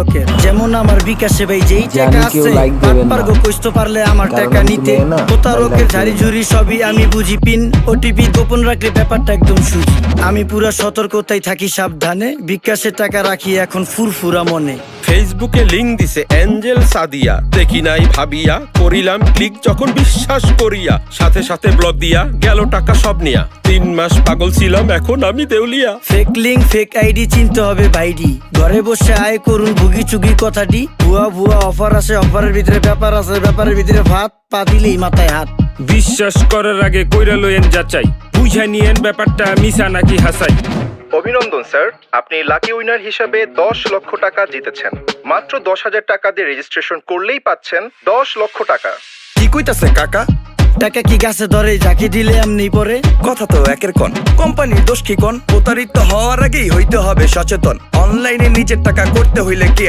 প্রতারকের যেমন আমার বিকাশে ভাই যেই টাকা আছে like গো কইতে পারলে আমার টাকা নিতে। প্রতারকের ঝাড়ি ঝুড়ি সবই আমি বুঝি পিন। ওটিপি গোপন রাখলে ব্যাপারটা একদম সুজি আমি পুরা সতর্কতাই থাকি সাবধানে বিকাশে টাকা রাখি এখন ফুরফুরা মনে। ফেসবুকে লিঙ্ক দিছে অ্যাঞ্জেল সাদিয়া দেখি নাই ভাবিয়া করিলাম ক্লিক যখন বিশ্বাস করিয়া। সাথে সাথে ব্লক দিয়া গেল টাকা সব নিয়া। তিন মাস পাগল ছিলাম এখন আমি দেউলিয়া। ফেক লিঙ্ক ফেক আইডি চিনতে হবে বাইডি ঘরে বসে আয় করুন ভুগি চুগি কথাটি। ভুয়া ভুয়া অফার আছে অফারের ভিতরে ব্যাপার আছে ব্যাপারের ভিতরে ভাত পা দিলেই মাথায় হাত। বিশ্বাস করার আগে কইরা লইয়েন যাচাই। বুঝা নিয়েন ব্যাপারটা মিশা নাকি হাসাই। অভিনন্দন স্যার। আপনি লাকি উইনার হিসাবে দশ লক্ষ টাকা জিতেছেন। মাত্র দশ হাজার টাকা দিয়ে রেজিস্ট্রেশন করলেই পাচ্ছেন দশ লক্ষ টাকা। কি কইতাছে কাকা? টাকা কি গাছে ধরে যাকে দিলে এমনি পরে? কথা তো একের কন। কোম্পানির দোষ কি কন? প্রতারিত হওয়ার আগেই হইতে হবে সচেতন। অনলাইনে নিজের টাকা করতে হইলে কি